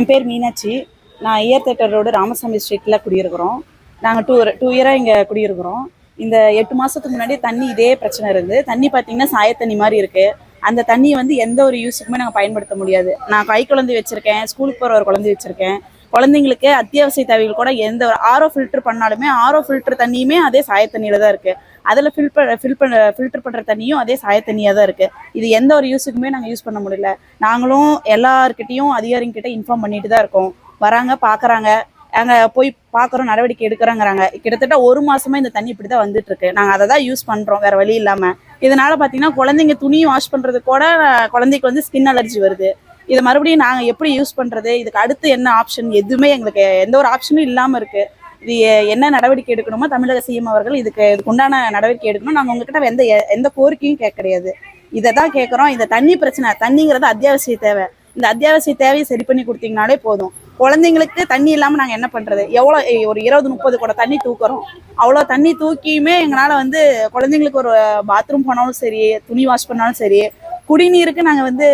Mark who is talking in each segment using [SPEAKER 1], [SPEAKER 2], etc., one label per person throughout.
[SPEAKER 1] என் பேர் மீனாட்சி. நான் Iyer theatre road Ramasamy ஸ்ட்ரீட்டில் குடியிருக்கிறோம். நாங்கள் டூ டூ இயராக இங்கே குடியிருக்கிறோம். இந்த எட்டு மாதத்துக்கு முன்னாடி தண்ணி இதே பிரச்சனை இருந்து தண்ணி பார்த்தீங்கன்னா சாய தண்ணி மாதிரி இருக்குது அந்த தண்ணியை வந்து எந்த ஒரு யூஸுக்குமே நாங்கள் பயன்படுத்த முடியாது. நான் கை குழந்தை வச்சுருக்கேன் ஸ்கூலுக்கு போகிற ஒரு குழந்தை வச்சுருக்கேன். குழந்தைங்களுக்கு அத்தியாவசிய தேவைகள் கூட எந்த ஒரு ஆரோ ஃபில்டர் பண்ணாலுமே ஆரோ ஃபில்டர் தண்ணியுமே அதே சாய தண்ணியில் தான் இருக்குது அதில் ஃபில் பண்ண ஃபில் பண்ண ஃபில்டர் பண்ணுற தண்ணியும் அதே சாய தண்ணியாக தான் இருக்குது இது எந்த ஒரு யூஸுக்குமே நாங்கள் யூஸ் பண்ண முடியல. நாங்களும் எல்லார்கிட்டயும் அதிகாரிங்கிட்ட இன்ஃபார்ம் பண்ணிட்டு தான் இருக்கோம். வராங்க பார்க்குறாங்க அங்கே போய் பார்க்குறோம் நடவடிக்கை எடுக்கிறோங்கிறாங்க. கிட்டத்தட்ட ஒரு மாசமா இந்த தண்ணி இப்படி தான் வந்துட்டு இருக்கு. நாங்கள் அதை தான் யூஸ் பண்ணுறோம் வேற வழி இல்லாமல் இதனால பார்த்தீங்கன்னா குழந்தைங்க துணி வாஷ் பண்ணுறது கூட குழந்தைக்கு வந்து ஸ்கின் அலர்ஜி வருது. இதை மறுபடியும் நாங்கள் எப்படி யூஸ் பண்ணுறது இதுக்கு அடுத்து என்ன ஆப்ஷன் எதுவுமே எங்களுக்கு எந்த ஒரு ஆப்ஷனும் இல்லாமல் இருக்குது இது என்ன நடவடிக்கை எடுக்கணுமோ தமிழக சிஎம் அவர்கள் இதுக்கு இதுக்கு உண்டான நடவடிக்கை எடுக்கணும் நாங்கள் உங்ககிட்ட எந்த எந்த கோரிக்கையும் கேட்க கிடையாது. இதை தான் கேட்குறோம். இந்த தண்ணி பிரச்சனை தண்ணிங்கிறது அத்தியாவசிய தேவை. இந்த அத்தியாவசிய தேவையை சரி பண்ணி கொடுத்தீங்கனாலே போதும். குழந்தைங்களுக்கு தண்ணி இல்லாமல் நாங்கள் என்ன பண்ணுறது எவ்வளோ ஒரு இருபது முப்பது கூட தண்ணி தூக்குறோம். அவ்வளோ தண்ணி தூக்கியுமே எங்களால் வந்து குழந்தைங்களுக்கு ஒரு பாத்ரூம் போனாலும் சரி துணி வாஷ் பண்ணாலும் சரி குடிநீருக்கு நாங்கள் வந்து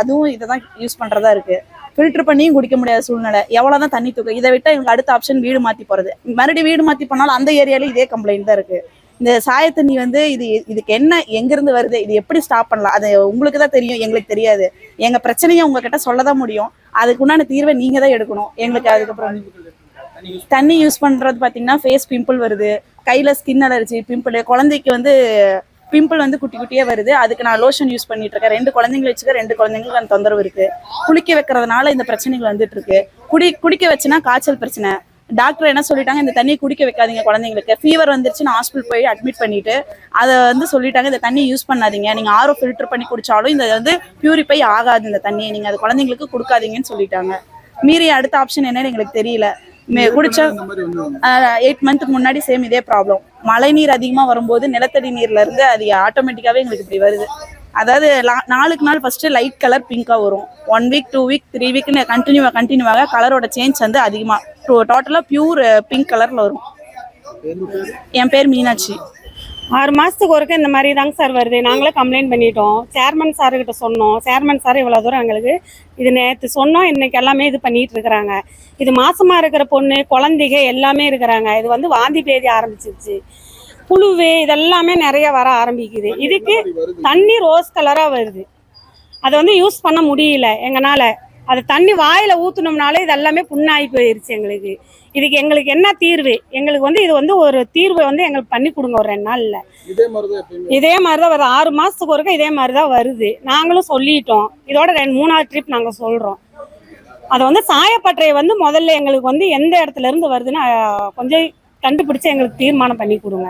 [SPEAKER 1] அதுவும் இதை தான் யூஸ் பண்ணுறதா இருக்குது ஃபில்டர் பண்ணியும் குடிக்க முடியாத சூழ்நிலை. எவ்வளோ தான் தண்ணி தூக்கம் இதை விட்டால் எங்களுக்கு அடுத்த ஆப்ஷன் வீடு மாற்றி போகிறது மறுபடியும் வீடு மாற்றி போனாலும் அந்த ஏரியாலையும் இதே கம்ப்ளைண்ட் தான் இருக்குது இந்த சாய தண்ணி வந்து இது இதுக்கு என்ன எங்கேருந்து வருது இது எப்படி ஸ்டாப் பண்ணலாம்? அது உங்களுக்கு தான் தெரியும் எங்களுக்கு தெரியாது. எங்கள் பிரச்சனையை உங்ககிட்ட சொல்ல தான் முடியும் அதுக்குண்டான தீர்வை நீங்கள் தான் எடுக்கணும். எங்களுக்கு அதுக்கப்புறம் தண்ணி யூஸ் பண்ணுறது பார்த்தீங்கன்னா ஃபேஸ் பிம்பிள் வருது. கையில் ஸ்கின் அலர்ஜி பிம்பிள் குழந்தைக்கு வந்து பிம்பிள் வந்து குட்டி குட்டியே வருது. அதுக்கு நான் லோஷன் யூஸ் பண்ணிட்டு இருக்கேன் ரெண்டு குழந்தைங்க வச்சுக்க ரெண்டு குழந்தைங்களுக்கு அந்த தொந்தரவு இருக்கு. குளிக்க வைக்கிறதுனால இந்த பிரச்சனைகள் வந்துட்டு இருக்கு. குடி குடிக்க வச்சுனா காய்ச்சல் பிரச்சனை. டாக்டர் என்ன சொல்லிட்டாங்க? இந்த தண்ணியை குடிக்க வைக்காதீங்க குழந்தைங்களுக்கு. ஃபீவர் வந்துருச்சுன்னு ஹாஸ்பிட்டல் போய் அட்மிட் பண்ணிட்டு அதை வந்து சொல்லிட்டாங்க இந்த தண்ணி யூஸ் பண்ணாதீங்க. நீங்க ஆரோ ஃபில்டர் பண்ணி குடிச்சாலும் இந்த வந்து பியூரிஃபை ஆகாது இந்த தண்ணியை. நீங்க அது குழந்தைங்களுக்கு கொடுக்காதீங்கன்னு சொல்லிட்டாங்க. மீறி அடுத்த ஆப்ஷன் என்னன்னு எங்களுக்கு தெரியல. குடிச்சா எயிட் மந்த்துக்கு முன்னாடி சேம் இதே ப்ராப்ளம் மழை நீர் அதிகமாக வரும்போது நிலத்தடி நீர்ல இருந்து அது ஆட்டோமேட்டிக்காவே எங்களுக்கு இப்படி வருது. அதாவது நாளுக்கு நாள் ஃபர்ஸ்ட் லைட் கலர் பிங்காக வரும். One week two week three வீக்னு கண்டினியூவாக கண்டினியூவாக கலரோட சேஞ்ச் வந்து அதிகமாக டோட்டலாக பியூர் பிங்க் கலரில் வரும். என் பேர் மீனாட்சி.
[SPEAKER 2] ஆறு மாசத்துக்கு ஒருக்க இந்த மாதிரி தாங்க சார் வருது. நாங்களே கம்ப்ளைண்ட் பண்ணிட்டோம். சேர்மன் சார்கிட்ட சொன்னோம். சேர்மன் சார் இவ்வளோ தூரம் எங்களுக்கு இது நேற்று சொன்னோம். இன்னைக்கு எல்லாமே இது பண்ணிட்டு இருக்கிறாங்க. இது மாசமா இருக்கிற பொண்ணு குழந்தைங்க எல்லாமே இருக்கிறாங்க. இது வந்து வாந்தி பேதி ஆரம்பிச்சிருச்சு. புழுவு இதெல்லாமே நிறைய வர ஆரம்பிக்குது. இதுக்கு தண்ணி ரோஸ் கலராக வருது. அதை வந்து யூஸ் பண்ண முடியல. எங்கனால அது தண்ணி வாயில ஊத்துனோம்னாலே இது எல்லாமே புண்ணாகி போயிருச்சு எங்களுக்கு. இதுக்கு எங்களுக்கு என்ன தீர்வு? எங்களுக்கு வந்து இது வந்து ஒரு தீர்வை வந்து எங்களுக்கு பண்ணி கொடுங்க ஒரு ரெண்டு நாள்ல.
[SPEAKER 3] இதே
[SPEAKER 2] மாதிரி தான் வருது. ஆறு மாசத்துக்கு ஒருக்க இதே மாதிரி தான் வருது. நாங்களும் சொல்லிட்டோம். இதோட ரெண்டு மூணாவது ட்ரிப் நாங்க சொல்றோம். அதை வந்து சாயப்பட்டறையை வந்து முதல்ல எங்களுக்கு வந்து எந்த இடத்துல இருந்து வருதுன்னு கொஞ்சம் கண்டுபிடிச்சு எங்களுக்கு தீர்மானம் பண்ணி கொடுங்க.